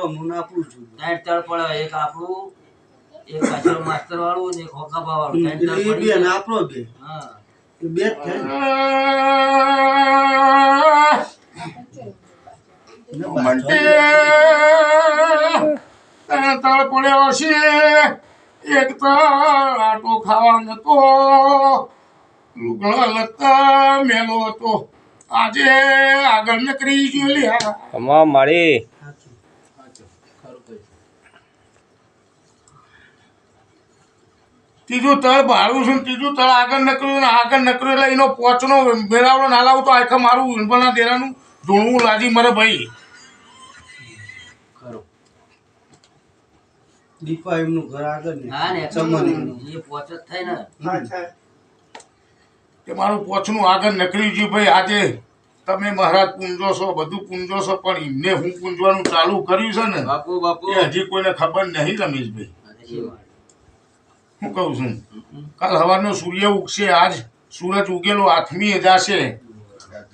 બોલો હું આપણું પૂછું. ત્રણ તળ પડે એક આપણું એક પાછળ માસ્ટર વાળું ને એક હોકાબા વાળું ત્રણ તળ પડે બે. આપણો બે. હા. બે તળ પડ્યો છે. એક તળ આટો ખાવાનો નતો લુગડા લતા મેલો હતો. આજે આગળ નકરી ગયો લ્યા. અમા મારી સાચું. ત્રીજું તળ ભાડું છે ને ત્રીજું તળ આગળ નકર્યું આગળ નકર્યું એટલે એનો પોચનો મેળાવડો ના લાવું તો આખા મારું ઊંડવાના દેરાનું ધૂણવું લાજી મરે ભાઈ. દીપા એમનું ઘર આગળ ને હા ને ચમનીનું. એ પોચત થાય ને. હા, કે મારું પોચનું આગળ નકળી ગયું ભાઈ આજે તમે મહારાજ પૂંજો છો બધું પૂંજો છો પણ એમને હું પૂંજવાનું ચાલુ કર્યું છે ને બાપુ બાપુ. હજી કોઈને ખબર નહીં રમેશભાઈ. હું કહું છું? કાલ સવારનો સૂર્ય ઉગશે આજ સૂરજ ઉગેલો આથમી જાશે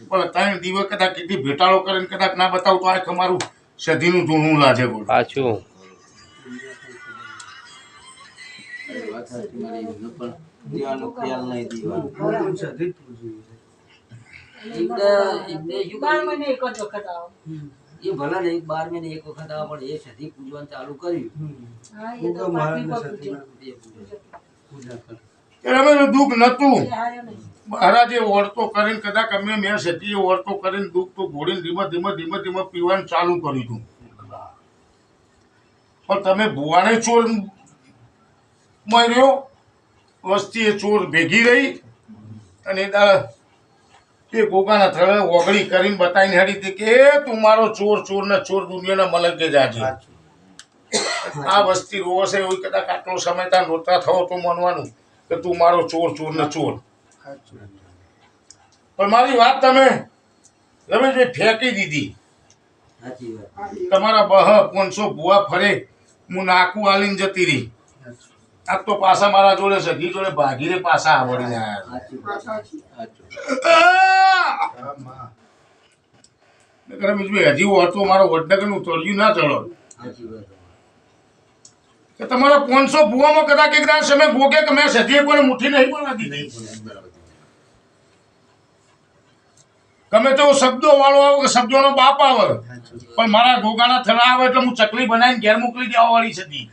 પણ ત્રણ દિવસ કદાચ કીધી ભેટાળો કરીને કદાચ ના બતાવું તો આ તમારું સધીનું ધૂણું લાજે બોલ પાછું. એક જ વખત આવો. હમ. એ ભલે ને એક બાર મહિને એક વખત આવે પણ એ સધી પૂજવાનું ચાલુ કર્યું. દુઃખ નતું. મહારાજે ઓળતો કરીને કદાચ અમે મેં સતીએ ઓળતો કરીને દુઃખ તો ઘોડીને ધીમે ધીમે ધીમે ધીમે પીવાનું ચાલુ કર્યું હતું. પણ તમે ભુવાને ચોર મર્યો વસ્તી એ ચોર ભેગી રહી અને દાડા ગોગાના થળે ઓગળી કરીને બતાવીને હડી હતી કે તું મારો ચોર ચોર ને ચોર દુનિયાના મલકે જાજે. આ વસ્તી રોવો છે એવું કદાચ આટલો સમય ત્યાં નોતા થવો તો માનવાનું કે તું મારો ચોર ચોર ને ચોર પણ મારી વાત તમે રમેશભાઈ ફેંકી દીધી તમારા બહ પોનસો ભૂવા ફરે હું નાકું આલીને જતી રહી. આ તો પાછા મારા જોડે સગી જોડે ભાગીને પાછા આવડીને આવ્યા હજી હતો મારો વડનગરનું તળિયું ના ચડો. કે તમારા પોનસો ભૂવામાં કદાચ એક દાડે સમય ભોગે કે મેં સજીએ કોઈ મુઠ્ઠી નહીં બોલવા નહીં ગમે તેવો શબ્દો વાળો આવે કે શબ્દોનો બાપ આવે. પણ મારા ગોગાના થડા આવે એટલે હું ચકલી બનાવીને ઘેર મોકલી દેવા વાળી સાચું.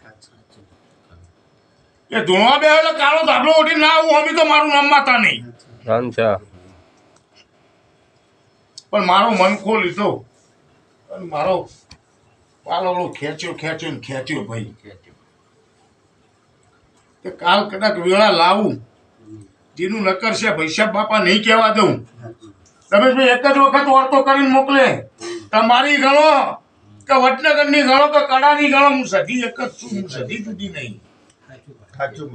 એ ધૂણવા બે એટલે કાળો ધાબળો ઉઠી ના આવું અમી તો મારું નામ માતા નહીં. ધન છે. પણ મારો મનખો લીધો અને મારો પાલો ખેંચ્યો ખેંચ્યો ને ખેંચ્યો ભાઈ. કે કાલ કદાચ વેળા લાવું. જેનું નકર છે ભૈસાબ બાપા નહીં કહેવા દઉં. રમેશભાઈ એક જ વખત વાર્તો કરીને મોકલે. તમારી ગણો કે વડનગરની ગણો કે કડાની ગણો હું સધી એક જ છું હું સધી જુદી નહીં. સાચું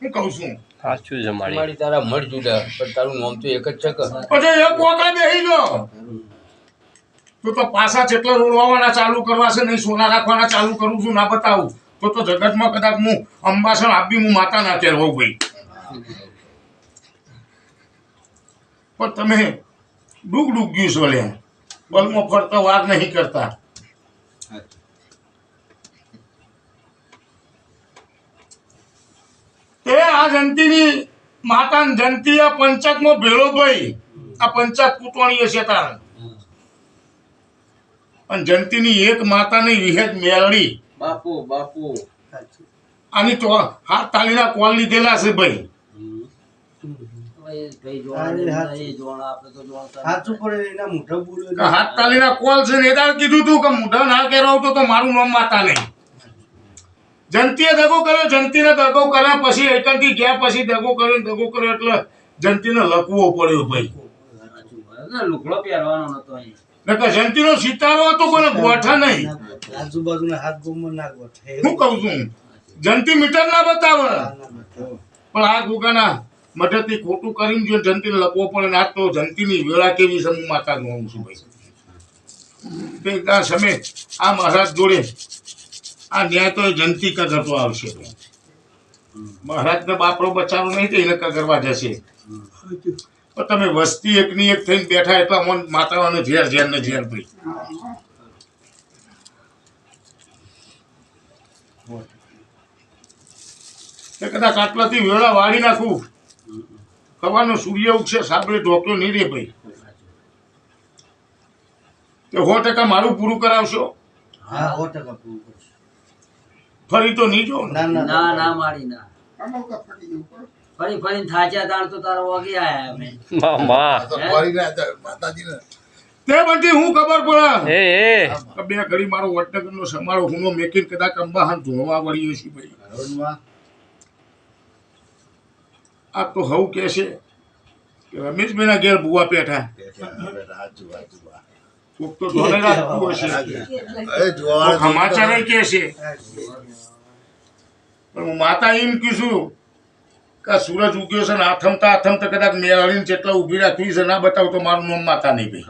હું કહું છું. સાચું છે મારી મારી તારા મળ જુદા પણ તારું નામ તો એક જ છે કે? પછી એક વખત બેહી ગયો. તો તો પાસા જેટલા રોડવાના ચાલુ કરવા છે નહીં સોના રાખવાના ચાલુ કરું છું ના બતાવું. તો તો જગતમાં કદાચ હું અંબાસણ આપી હું માતા ના કહેવાઉં ભાઈ. પણ તમે ડૂગ ડૂગ ગયું છો લે બલમાં ફરતા વાર નહીં કરતા એ આ જંતીની માતા જંતી આ પંચાયતમાં ભેળો ભાઈ. આ પંચાયત કૂટવાણી છે તાર અને જંતીની એક માતાની વિહેજ મેળવી બાપુ બાપુ. આની તો હાથ તાલીના કોલ લીધેલા છે ભાઈ. હાથ તાલીના કોલ છે ને એ કીધું તું કે મોઢા ના કેરાવતો તો મારું નામ માતા નહીં. જંતીએ દગો કર્યો જંતીને દગો કર્યા પછી એકલથી ગયા પછી દગો કર્યો દગો કર્યો એટલે જંતીને લખવો પડ્યો ભાઈ. સાચું પહેરવાનો નતો નકર જંતીનો સિતારો હતો કોઈને ગોઠા નહીં. આજુબાજુના હાથ ગોમાં ના ગોઠે. હું કહું છું જંતી મીટર ના બતાવે. પણ આ ગુગાના મદદથી ખોટું કરીને જો જંતીને લખવો પડે ને આ તો જંતીની વેળા કેવી છે હું માતા જોઉં છું ભાઈ. તે આ સમય આ મહારાજ જોડે આ ન્યાય તો જંતી કગરતો આવશે. મહારાજને બાપરો બચારો નહીં તો એને કગરવા જશે. તમે વસ્તી એકની એક થઈને બેઠા એટલા મન માતાઓને ઝેર ઝેર ને ઝેર ભાઈ. કદાચ આટલાથી વેળા વાળી નાખું. સવારનો સૂર્ય ઉગશે, સાંભળે ઢોક્યો નહીં રે ભાઈ. સો ટકા મારું પૂરું કરાવશો? હા, સો ટકા પૂરું ફરી તો નહીં જો ના? ના ના ના મારી ના. ફરી ફરી થાચ્યા તાણ તો તારો વાગી આયા અમે. માં. માં તે બધી હું ખબર પડે? એ એ. બે ઘડી મારો વડનગરનો સમારો હુનો મેકીને કદાચ અંબા હાથ ધોવા વળી હશે ભાઈ. આ તો હવ કે છે કે રમેશભાઈના ઘેર બુવા પેઠા કોક તો ધોને રાખતું હશે સમાચાર કે છે. પણ હું માતા એમ કીધું કે આ સૂરજ ઉગ્યો છે ને આથમતા આથમતા કદાચ મેળવીને જેટલા ઊભી રાખવી છે ના બતાવું તો મારું નામ માતા નહીં ભાઈ.